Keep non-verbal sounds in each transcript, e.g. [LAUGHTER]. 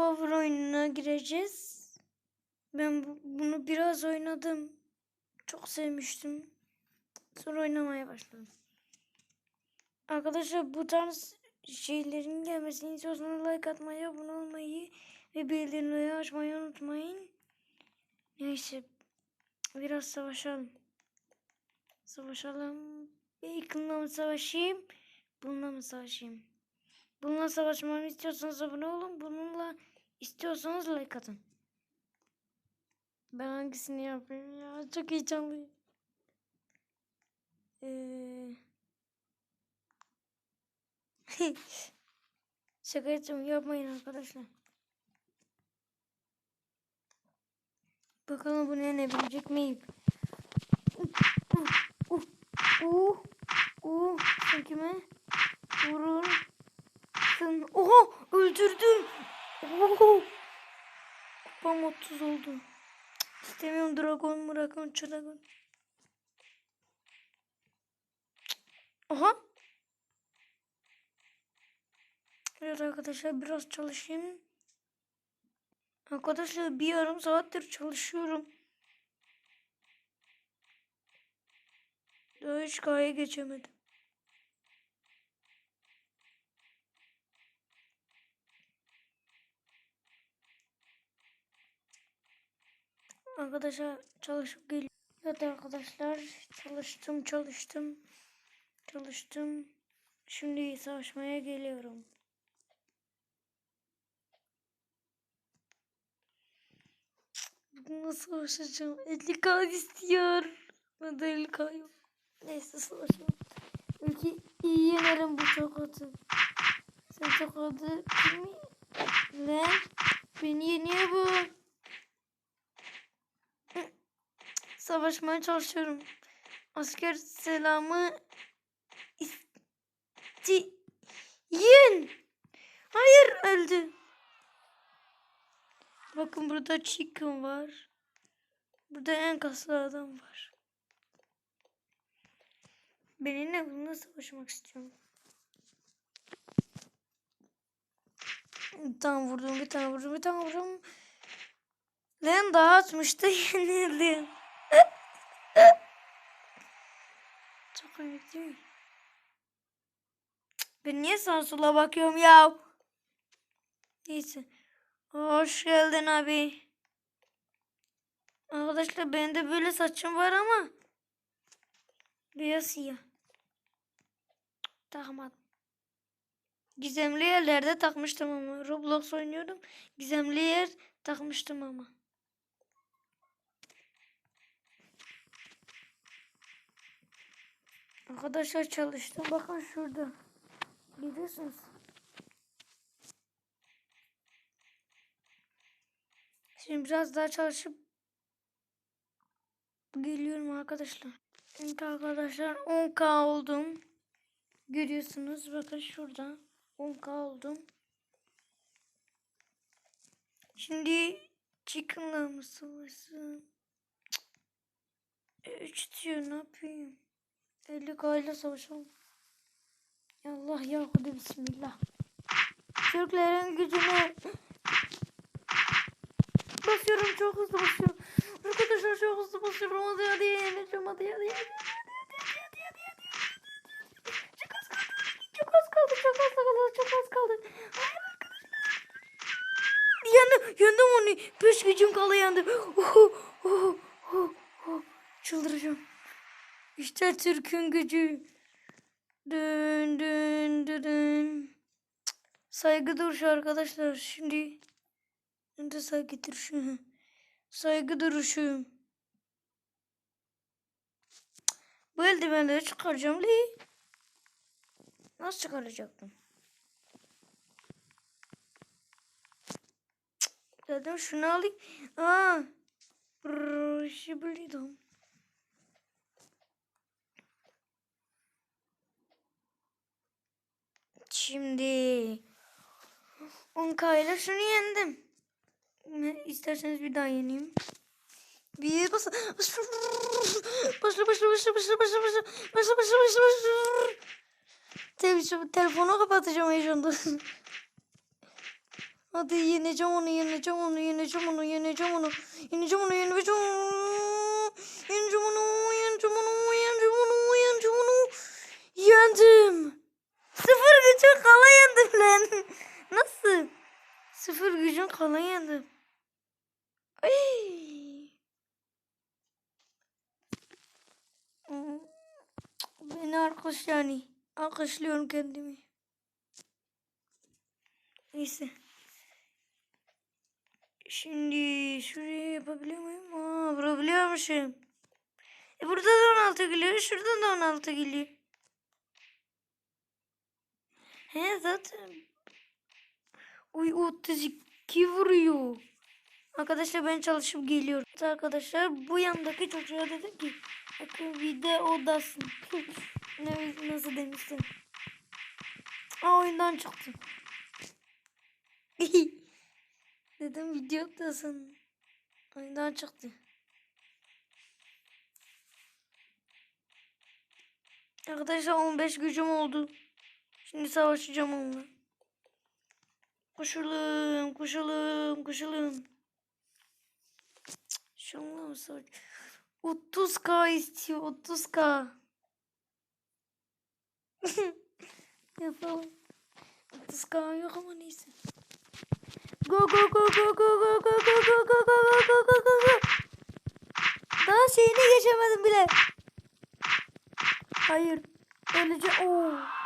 Power oyununa gireceğiz. Ben bu- bunu biraz oynadım. Çok sevmiştim. Sonra oynamaya başladım. Arkadaşlar bu tarz şeylerin gelmesini istiyorsanız like atmayı, abone olmayı ve bildirimleri açmayı unutmayın. Neyse. Biraz savaşalım. Savaşalım. Bacon'la mı savaşayım? Bununla mı savaşayım? Bununla savaşmamı istiyorsanız abone olun. Bununla istiyorsanız like atın. Ben hangisini yapayım ya? Çok heyecanlıyım. Ee... Şaka yapıyorum. Yapmayın arkadaşlar. Bakalım bunu yenebilecek miyim? Uh, uh, uh, uh, sen kime? Vurur. Sen... Oha! Öldürdüm. Oho! Kupam 30 oldu. İstemiyorum dragon, dragon, dragon. Aha! Evet arkadaşlar biraz çalışayım. Arkadaşlar bir yarım saattir çalışıyorum. Daha hiç K'ya geçemedim. Arkadaşlar çalışıp geliyorum. Evet arkadaşlar çalıştım çalıştım. Çalıştım. Şimdi savaşmaya geliyorum. Bugün savaşacağım? 50k istiyor. Bende 50k yok. Neyse savaşalım. Belki iyi yenerim bu tokatı. Sen tokadı kimi? Lan beni yeniyor bu. Savaşmaya çalışıyorum. Asker selamı isteyin. Hayır öldü. Bakın burada chicken var. Burada en kaslı adam var. Benimle bununla savaşmak istiyorum. Bir tane vurdum, bir tane vurdum, bir tane vurdum. Lan daha atmıştı [LAUGHS] yenildim. Çok komik değil mi? Ben niye sağa sola bakıyorum ya? Neyse. Hoş geldin abi. Arkadaşlar benim de böyle saçım var ama beyaz siyah. Takmadım. Gizemli yerlerde takmıştım ama. Roblox oynuyordum. Gizemli yer takmıştım ama. Arkadaşlar çalıştım. Bakın şurada. Gidiyorsunuz. Şimdi biraz daha çalışıp geliyorum arkadaşlar. Evet arkadaşlar 10k oldum. Görüyorsunuz bakın şurada 10k oldum. Şimdi chicken'la mı savaşsın? 3 diyor ne yapayım? 50k ile savaşalım. Allah ya Hadi bismillah. Türklerin gücünü basıyorum çok hızlı basıyorum. Arkadaşlar çok hızlı basıyorum. Hadi hadi yeneceğim hadi hadi. Çok az kaldı. Çok az kaldı. Çok az kaldı. Çok az kaldı. Hayır arkadaşlar. Yandım. Yandım onu. Beş gücüm kaldı yandı. Oh, oh, oh, oh. Çıldıracağım. İşte Türk'ün gücü. Dün dün dün dün. Saygı duruşu arkadaşlar. Şimdi Nerede saygı duruşu? Saygı duruşu. Bu eldivenleri çıkaracağım li. Nasıl çıkaracaktım? Dedim şunu alayım. Aa. Brrr, şey biliyordum. Şimdi 10k ile şunu yendim. İsterseniz bir daha yeneyim. Bir bas. Başla başla başla başla başla başla başla başla başla başla. Televizyon, telefonu kapatacağım heyecandan. Hadi yeneceğim onu, yeneceğim onu, yeneceğim onu, yeneceğim onu. Yeneceğim onu, yeneceğim onu. Yeneceğim onu, yeneceğim onu, yeneceğim onu, yeneceğim onu. Yendim. Sıfır gücün kala yendim lan. [LAUGHS] Nasıl? Sıfır gücün kala yendim. Ay. Beni alkış yani. Alkışlıyorum kendimi. Neyse. Şimdi şuraya yapabiliyor muyum? Aa, vurabiliyormuşum. E burada da 16 geliyor. Şurada da 16 geliyor. He zaten. Uy 32 vuruyor. Arkadaşlar ben çalışıp geliyorum. Arkadaşlar bu yandaki çocuğa dedim ki bakın video odasın. [LAUGHS] ne nasıl demiştim. Aa oyundan çıktım. [LAUGHS] dedim video odasın. Oyundan çıktı. Arkadaşlar 15 gücüm oldu. Şimdi savaşacağım onunla. Koşalım, koşalım, koşalım. Şunla mı savaş? 30k istiyor, 30k. Yapalım. 30k yok ama neyse. Go go go go go go go go go go go go go go go. Daha şeyini geçemedim bile. Hayır. Öleceğim. Oo.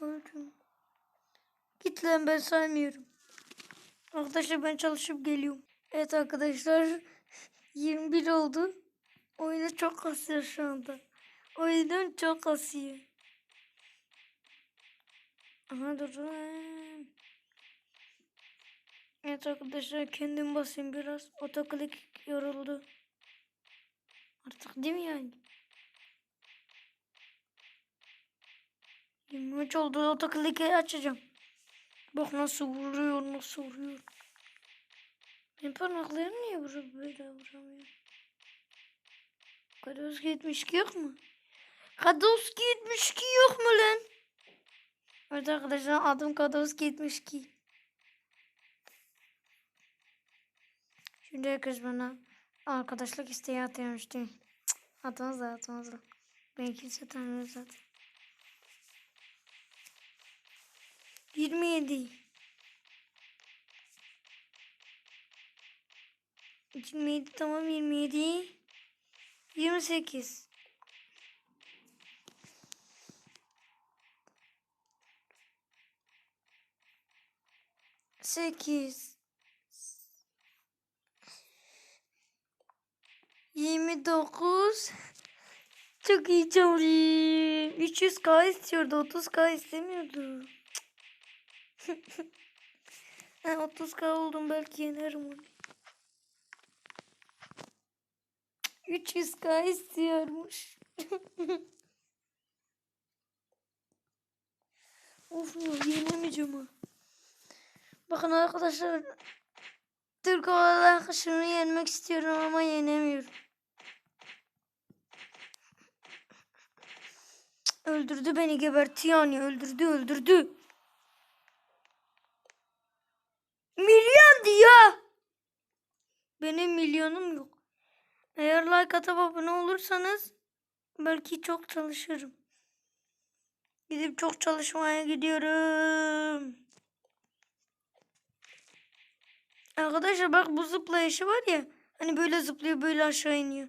Öldüm. Git lan ben saymıyorum. Arkadaşlar ben çalışıp geliyorum. Evet arkadaşlar [LAUGHS] 21 oldu. Oyunu çok kasıyor şu anda. Oyunun çok kasıyor. Aha durun. Evet arkadaşlar kendim basayım biraz. Otoklik yoruldu. Artık değil mi yani? 23 oldu otoklik'i açacağım. Bak nasıl vuruyor nasıl vuruyor. Benim parmaklarım niye vuruyor böyle vuramıyor? Kadoski 72 yok mu? Kadoski 72 yok mu lan? Evet arkadaşlar adım Kadoski 72. Şimdi herkes bana arkadaşlık isteği atıyormuştu. Atmaz da atmaz da. Ben kimse tanımıyor zaten. 27 27 tamam 27 28 8 29 Çok iyi çalıyım. 300k istiyordu 30k istemiyordu. Ha, 30k oldum belki yenerim onu. 300k istiyormuş. [LAUGHS] of ya yenemeyeceğim ha. Bakın arkadaşlar. Türk olarak şunu yenmek istiyorum ama yenemiyorum. Öldürdü beni gebertti yani öldürdü öldürdü. Milyon diyor. Benim milyonum yok. Eğer like atıp abone olursanız belki çok çalışırım. Gidip çok çalışmaya gidiyorum. Arkadaşlar bak bu zıplayışı var ya. Hani böyle zıplıyor böyle aşağı iniyor.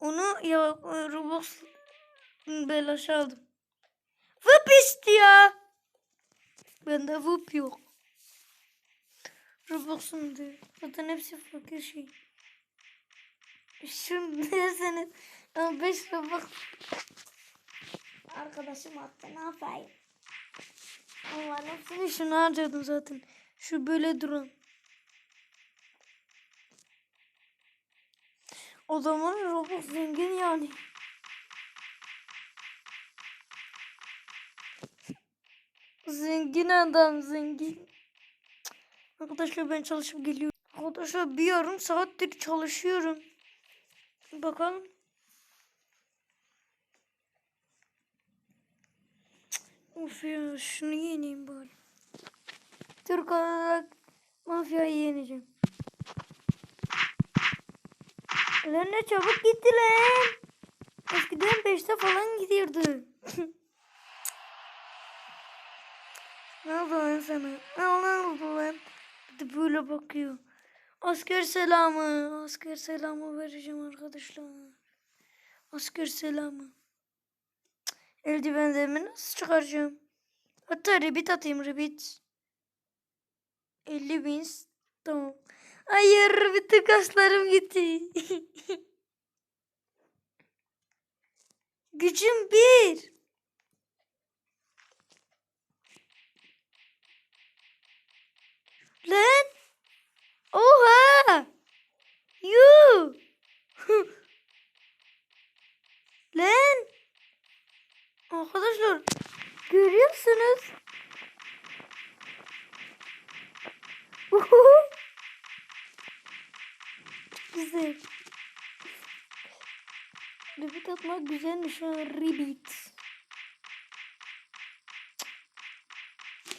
Onu ya Roblox böyle aşağı aldım. Vıp istiyor. Bende vıp yok. Robux'un diyor. Zaten hepsi fakir şey. Şunu [LAUGHS] derseniz ama 5 Robux arkadaşım attı ne yapayım. Ama hepsini şunu harcadım zaten. Şu böyle duran. O zaman Robux zengin yani. Zengin adam zengin. Arkadaşlar ben çalışıp geliyorum. Arkadaşlar bir yarım saattir çalışıyorum. Bakalım. Of ya şunu yeneyim bari. Türk olarak Mafyayı yeneceğim. Lan ne çabuk gitti lan. Eskiden 5'te falan gidiyordu. [LAUGHS] ne oldu lan sana? Ne oldu lan? De böyle bakıyor. Asker selamı. Asker selamı vereceğim arkadaşlar. Asker selamı. Eldivenlerimi nasıl çıkaracağım? Hatta rebit atayım rebit. 50 bin. Tamam. Hayır bütün kaslarım gitti. [LAUGHS] Gücüm bir. Lan. Oha. Yuh. [LAUGHS] Lan. Arkadaşlar görüyorsunuz. Uhu. Güzel. Ribit atmak güzelmiş ha. Ribit.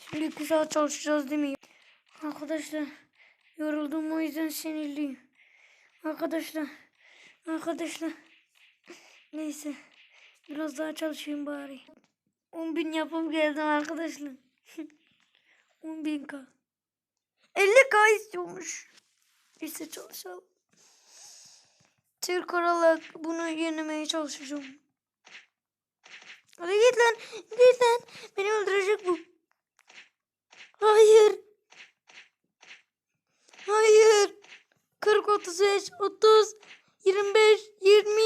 Şimdi saat çalışacağız değil mi? Arkadaşlar yoruldum o yüzden sinirliyim. Arkadaşlar. Arkadaşlar. Neyse. Biraz daha çalışayım bari. 10 bin yapıp geldim arkadaşlar. [LAUGHS] 10 bin k. 50 k istiyormuş. Neyse çalışalım. Türk olarak bunu yenemeye çalışacağım. Hadi git lan. Git lan. Beni öldürecek bu. Hayır. Hayır. 40, 35, 30, 25, 20,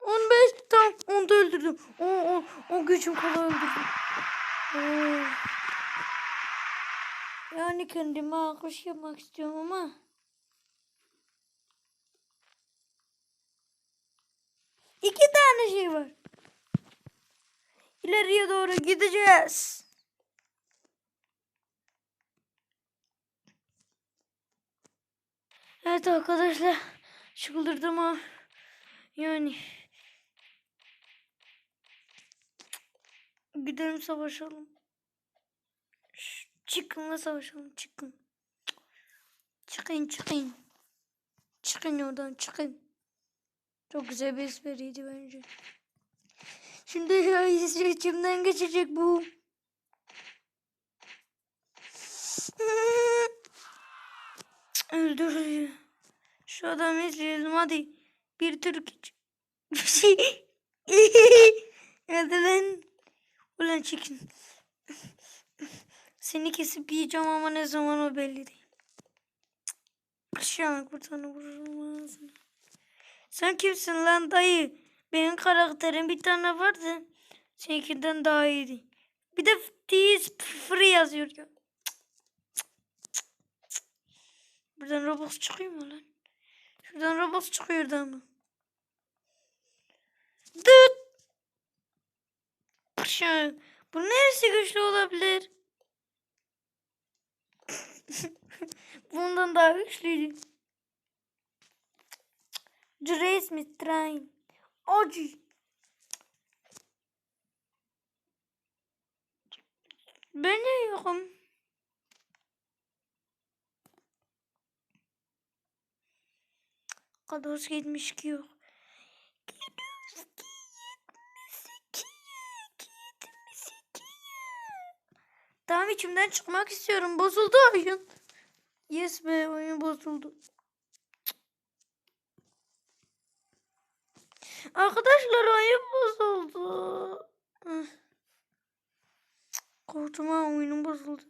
15. Tamam. Onu da öldürdüm. O, o, o gücüm kadar öldürdüm. Yani kendime alkış yapmak istiyorum ama. İki tane şey var. İleriye doğru gideceğiz. Evet arkadaşlar. Çıldırdım ama yani gidelim savaşalım. Şş, Çıkınla savaşalım çıkın. Çıkın çıkın. Çıkın oradan çıkın. Çok güzel bir espriydi bence. Şimdi ya içimden geçecek bu. Öldürüyor. Şu adamı izleyelim hadi. Bir Türk iç. [LAUGHS] Hadi lan. Ulan çekin. Seni kesip yiyeceğim ama ne zaman o belli değil. Şu an kurtanı vururum ağzına. Sen kimsin lan dayı? Benim karakterim bir tane vardı. Seninkinden daha iyiydi. Bir de this free yazıyor ya. Buradan Robux çıkıyor mu lan? Şuradan Robux çıkıyordu ama. Dıt. Pışa. Bu neresi güçlü olabilir? [LAUGHS] Bundan daha güçlüydü. Grace mi train? Acı. Ben de yokum. Kados 72 yok. Kados 72 72 Tamam içimden çıkmak istiyorum. Bozuldu oyun. Yes be oyun bozuldu. Arkadaşlar oyun bozuldu. Korktum ha oyunum bozuldu.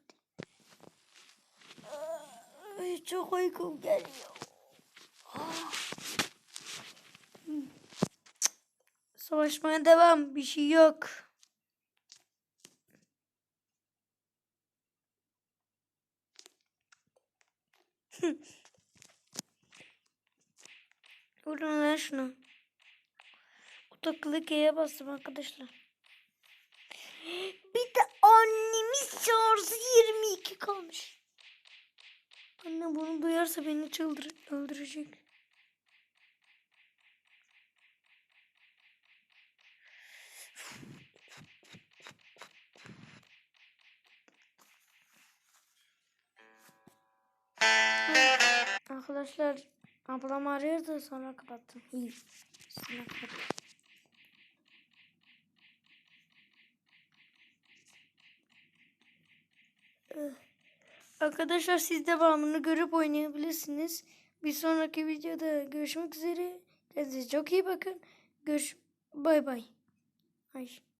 Ay, çok uykum geliyor. Ah. Savaşmaya devam. Bir şey yok. [LAUGHS] Vurun lan şunu. Otaklı G'ye bastım arkadaşlar. Bir de annemiz şarjı 22 kalmış. Anne bunu duyarsa beni çıldır öldürecek. Arkadaşlar ablam arıyordu sonra kapattım. İyi. Sonra kapattım. Arkadaşlar siz devamını görüp oynayabilirsiniz. Bir sonraki videoda görüşmek üzere. Kendinize çok iyi bakın. Görüş. Bay bay. Ay.